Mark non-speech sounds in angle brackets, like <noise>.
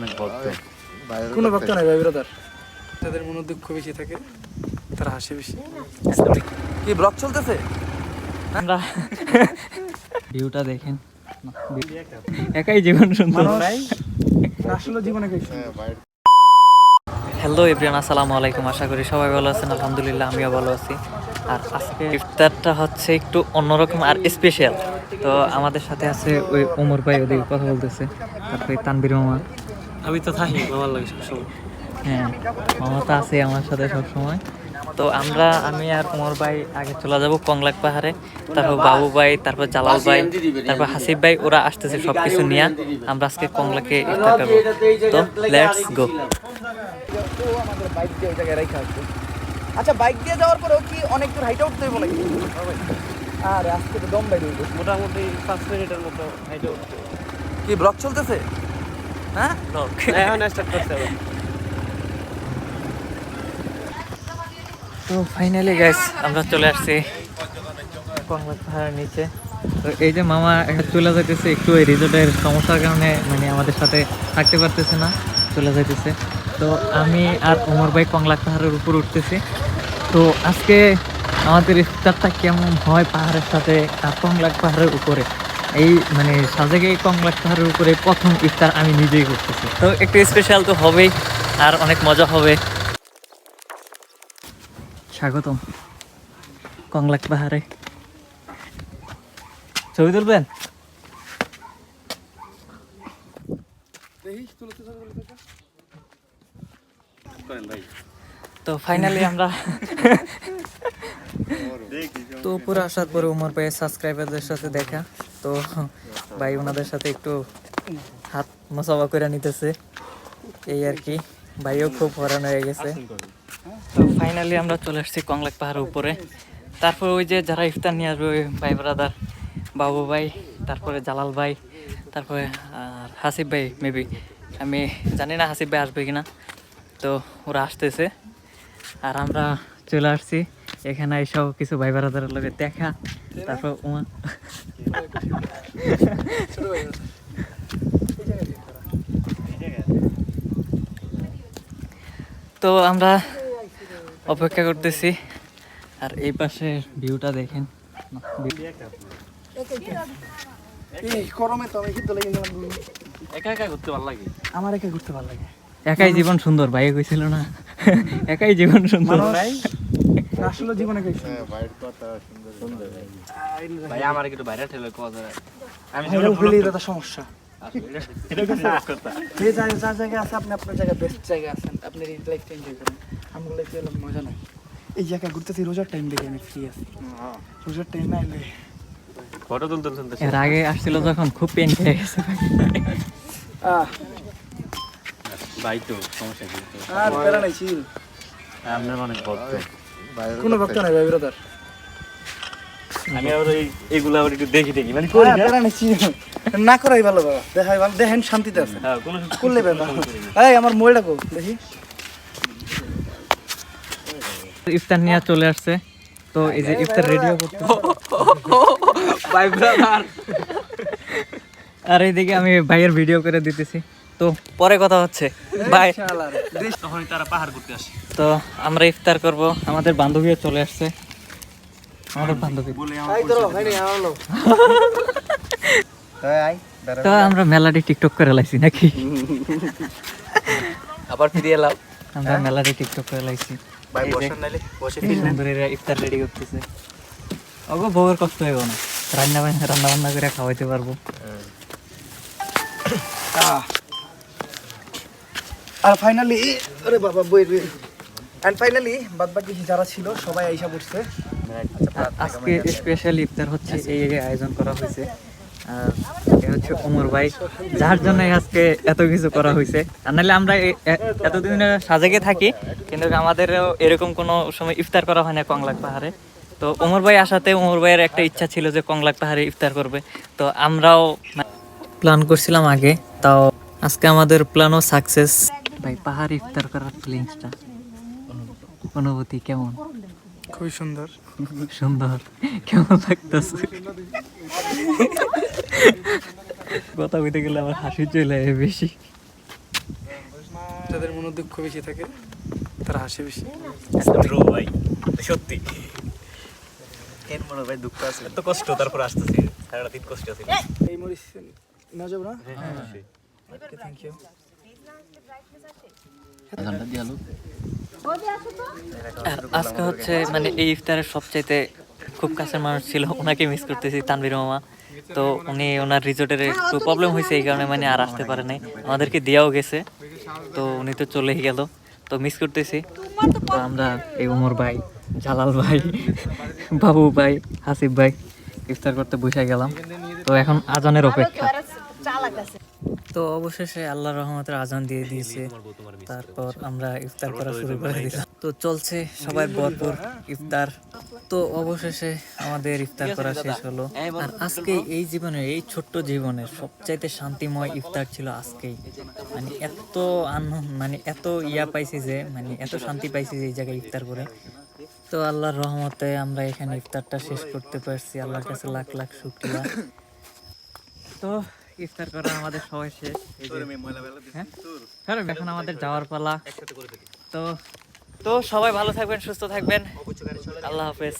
অনেক ভক্ত। কোনো ভক্ত নাই ভাই ব্রাদার যাদের মনে দুঃখ বেশি থাকে তারা হাসে বেশি। কি ব্লগ চলতেছে? আমরা ভিউটা দেখেন। একাই জীবন সুন্দর। আসলে জীবনে কিছু হ্যালো এভরিয়ান আসসালামু আলাইকুম। আশা করি সবাই ভালো আছেন। আলহামদুলিল্লাহ আমিও ভালো আছি। আর আজকে ইফতারটা হচ্ছে একটু অন্যরকম আর স্পেশাল তো আমাদের সাথে আছে ওই ওমর ভাই ওদিকে কথা বলতেছে। তারপরে তানবির মামা আমি তো থাকি আমার লাগে সবসময়। হ্যাঁ মামা তো আছে আমার সাথে সবসময়। তো আমরা আমি আর ওমর ভাই আগে চলে যাব কংলাক পাহাড়ে। তারপর বাবু ভাই তারপর জালাল ভাই তারপর হাসিব ভাই ওরা আসতেছে সব কিছু নিয়ে। আমরা আজকে কংলাকে ইফতার করব। তো লেটস গো আমাদের বাইক দিয়ে ওই জায়গায় রাখা আছে আচ্ছা বাইক দিয়ে যাওয়ার পরেও কি অনেক দূর হাইটে উঠতে হইব নাকি? আরে আজকে তো দম বাইরে মোটামুটি পাঁচ মিনিটের মতো হাইটে উঠতে কি ব্লগ চলতেছে? হ্যাঁ এখন স্টার্ট তো ফাইনালি গাইস আমরা চলে আসছি কংলাক পাহাড়ের নিচে তো এই যে মামা একটা চলে যাইতেছে একটু এই রিজোর্টের সমস্যার কারণে মানে আমাদের সাথে থাকতে পারতেছে না চলে যাইতেছে তো আমি আর ওমর ভাই কংলাক পাহাড়ের উপর উঠতেছি তো আজকে আমাদের ইফতারটা কেমন হয় পাহাড়ের সাথে আর কংলাক পাহাড়ের উপরে এই মানে সাজেকে কংলাক পাহাড়ের উপরে প্রথম ইফতার আমি নিজেই করতেছি। তো একটু স্পেশাল তো হবেই আর অনেক মজা হবে। স্বাগতম। কংলাক পাহাড়ে ছবি তুলবেন? তো ফাইনালি আমরা তো উপরে আসার পরে উমর ভাইয়ের সাবস্ক্রাইবারদের সাথে দেখা। তো ভাই ওনাদের সাথে একটু হাত মশাবা করে নিতেছে। এই আর কি। ভাইও খুব হরান হয়ে গেছে। তো ফাইনালি আমরা চলে আসছি কংলাক পাহাড়ের উপরে। তারপর ওই যে যারা ইফতার নিয়ে আসবে ওই ভাই ব্রাদার বাবু ভাই, তারপরে জালাল ভাই, তারপরে আর হাসিফ ভাই মেবি আমি জানি না হাসিফ ভাই আসবে কিনা। তো ওরা আসতেছে। আর আমরা চলে আসছি এখানে এইসব কিছু ভাই ব্রাদারের লগে দেখা তারপর উমা। তো আমরা অপেক্ষা করতেছি আর এই পাশে ভিউটা দেখেন। একা একা করতে ভালো লাগে? আমার একা ঘুরতে ভালো লাগে। একাই জীবন সুন্দর ভাই কইছিল না। একাই জীবন সুন্দর। আসলে জীবনে কিছু ভাই আমার একটু বাইরে ঠেলে কথা আমি দাদা সমস্যা। এটা কিন্তু কথা। যে যা যা আছে আপনি আপনার জায়গায় বেস্ট জায়গায় আছেন। আপনি লাইফটা এনজয় করেন। আমার লাইফে মজা নাই। এই জায়গায় ঘুরতেছি রোজার টাইম দেখে আমি ফ্রি আছি। রোজার টাইম না এলে ফটো তুলতে তুলতে এর আগে আসছিল যখন খুব পেন খেয়ে গেছে ভাই। তো সমস্যা কি? আর প্যারা নাই আপনার অনেক ভক্ত। কোনো ভক্ত নাই ভাই ব্রাদার আমি আবার এই এগুলা আবার একটু দেখি দেখি। মানে করি নাই না। করাই ভালো বাবা। দেখাই ভালো দেখেন শান্তিতে আছে। হ্যাঁ কোনো করলে ব্যাপার এই আমার মোবাইলটা কো দেখি। ইফতার নিয়ে চলে আসছে। তো এই যে ইফতার রেডিও করতে ভাই ব্রাদার আর এইদিকে আমি ভাইয়ের ভিডিও করে দিতেছি। তো পরে কথা হচ্ছে। বাই। তখনই তারা পাহাড় করতে আসে। তো আমরা ইফতার করব। আমাদের বান্ধবীও চলে আসছে। আমাদের বান্ধবী। <laughs> তো আমরা মেলাটি টিকটক করে লাইছি নাকি? আবার ফিরে এলাম। আমরা মেলাটি টিকটক করে লাইছি। ইফতার রেডি করতেছে। ওগো বউয়ের কষ্ট হইব না। রান্না বান্না রান্না বান্না করে খাওয়াইতে পারব। আহ। আর ফাইনালি আরে বাবা বই এন্ড ফাইনালি বাদ বাকি যারা ছিল সবাই আইসা পড়ছে আর আজকে স্পেশাল ইফতার হচ্ছে এই আয়োজন করা হয়েছে। হচ্ছে ওমর ভাই যার জন্য আজকে এত কিছু করা হয়েছে। আর নাহলে আমরা এতদিন সাজেকে থাকি কিন্তু আমাদেরও এরকম কোনো সময় ইফতার করা হয় না কংলাক পাহাড়ে। তো ওমর ভাই আসাতে ওমর ভাইয়ের একটা ইচ্ছা ছিল যে কংলাক পাহাড়ে ইফতার করবে। তো আমরাও প্ল্যান করছিলাম আগে তাও আজকে আমাদের প্ল্যানও সাকসেস পাহাড়ে ইফতার করার ফিলিংসটা অনুভূতি কেমন? খুবই সুন্দর। সুন্দর। কেমন লাগতেছে? কথা বলতে গেলে আমার হাসি চলে আসে বেশি। যাদের মনে দুঃখ বেশি থাকে তারা হাসে বেশি। True ভাই সত্যি। কেন মনে হয় ভাই দুঃখ আছে। এত কষ্ট তারপর আসতেছি। সারাটা দিন কষ্ট আছে। এই মরিচ নেওয়া যাবে না? ওকে থ্যাংক ইউ আজকে হচ্ছে মানে এই ইফতারের সবচাইতে খুব কাছের মানুষ ছিল ওনাকে মিস করতেছি তানভীর মামা। তো উনি ওনার রিসোর্টের একটু প্রবলেম হয়েছে এই কারণে মানে আর আসতে পারে নাই। আমাদেরকে দেওয়াও গেছে। তো উনি তো চলেই গেল। তো মিস করতেছি। তো আমরা এই উমর ভাই জালাল ভাই বাবু ভাই হাসিফ ভাই ইফতার করতে বসে গেলাম। তো এখন আজানের অপেক্ষা। তো অবশেষে আল্লাহর রহমতের আজান দিয়ে দিয়েছে। তারপর আমরা ইফতার করা শুরু করে দিলাম। তো চলছে সবাই ভরপুর ইফতার। তো অবশেষে আমাদের ইফতার করা শেষ হলো। আর আজকে এই জীবনের এই ছোট্ট জীবনের সবচাইতে শান্তিময় ইফতার ছিল আজকেই। মানে এত আনন্দ মানে এত ইয়া পাইছি যে মানে এত শান্তি পাইছি যে এই জায়গায় ইফতার করে। তো আল্লাহর রহমতে আমরা এখানে ইফতারটা শেষ করতে পারছি। আল্লাহর কাছে লাখ লাখ শুক্রিয়া। তো ইফতার করা আমাদের সবাই শেষ? হ্যাঁ, এখন আমাদের যাওয়ার পালা। তো তো সবাই ভালো থাকবেন সুস্থ থাকবেন। আল্লাহ হাফেজ।